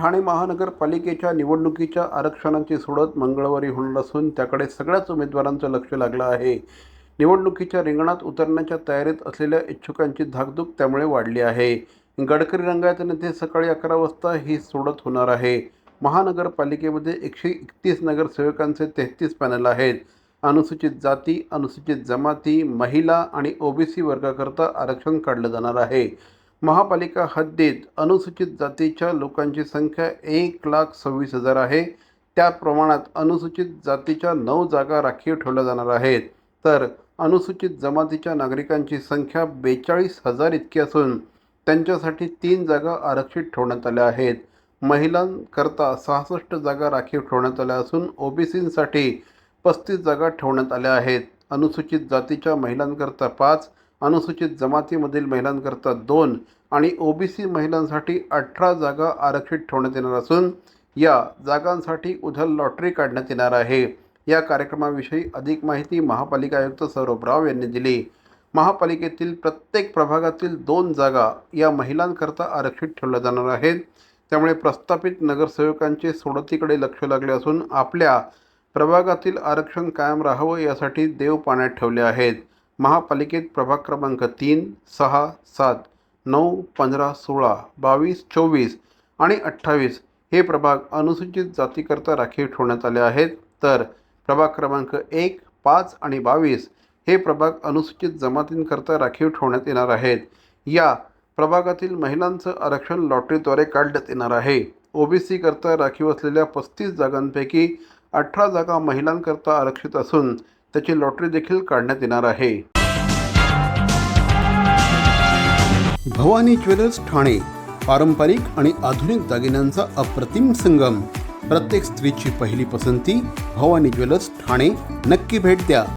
ठाणे महानगरपालिकेच्या निवडणुकीच्या आरक्षणाची सोडत मंगळवारी होणार असून त्याकडे सगळ्याच उमेदवारांचं लक्ष लागलं आहे. निवडणुकीच्या रिंगणात उतरण्याच्या तयारीत असलेल्या इच्छुकांची धाकधूक त्यामुळे वाढली आहे. गडकरी रंगायत नेते सकाळी अकरा वाजता ही सोडत होणार आहे. महानगरपालिकेमध्ये एकशे एकतीस नगरसेवकांचे तेहतीस पॅनल आहेत. अनुसूचित जाती अनुसूचित जमाती महिला आणि ओबीसी वर्गाकरता आरक्षण काढलं जाणार आहे. महापालिका हद्दीत अनुसूचित जातीच्या लोकांची संख्या एक लाख सव्वीस हजार आहे. त्या प्रमाणात अनुसूचित जातीच्या नऊ जागा राखीव ठेवल्या जाणार आहेत. तर अनुसूचित जमातीच्या नागरिकांची संख्या बेचाळीस हजार इतकी असून त्यांच्यासाठी तीन जागा आरक्षित ठेवण्यात आल्या आहेत. महिलांकरता सहासष्ट जागा राखीव ठेवण्यात आल्या असून ओबीसींसाठी पस्तीस जागा ठेवण्यात आल्या आहेत. अनुसूचित जातीच्या महिलांकरता पाच अनुसूचित जमातीमधील महिलांकरता दोन आणि ओबीसी महिलांसाठी अठरा जागा आरक्षित ठेवण्यात येणार असून या जागांसाठी उद्या लॉटरी काढण्यात येणार आहे. या कार्यक्रमाविषयी अधिक माहिती महापालिका आयुक्त सौरभ राव यांनी दिली. महापालिकेतील प्रत्येक प्रभागातील दोन जागा या महिलांकरता आरक्षित ठेवल्या जाणार आहेत. त्यामुळे प्रस्थापित नगरसेवकांचे सोडतीकडे लक्ष लागले असून आपल्या प्रभागातील आरक्षण कायम राहावं यासाठी देव पाण्यात ठेवले आहेत. महापालिकेत प्रभाग क्रमांक तीन सहा सात नऊ पंधरा सोळा बावीस चोवीस आणि अठ्ठावीस हे प्रभाग अनुसूचित जातीकरता राखीव ठेवण्यात आले आहेत. तर प्रभाग क्रमांक एक पाच आणि बावीस हे प्रभाग अनुसूचित जमातींकरता राखीव ठेवण्यात येणार आहेत. या प्रभागातील महिलांचं आरक्षण लॉटरीद्वारे काढण्यात येणार आहे. ओ बी सीकरता राखीव असलेल्या पस्तीस जागांपैकी अठरा जागा महिलांकरता आरक्षित असून त्याची लॉटरी देखील काढण्यात येणार आहे. भवानी ज्वेलर्स ठाणे पारंपरिक आणि आधुनिक दागिन्यांचा अप्रतिम संगम. प्रत्येक स्त्रीची पहिली पसंती भवानी ज्वेलर्स ठाणे. नक्की भेट द्या.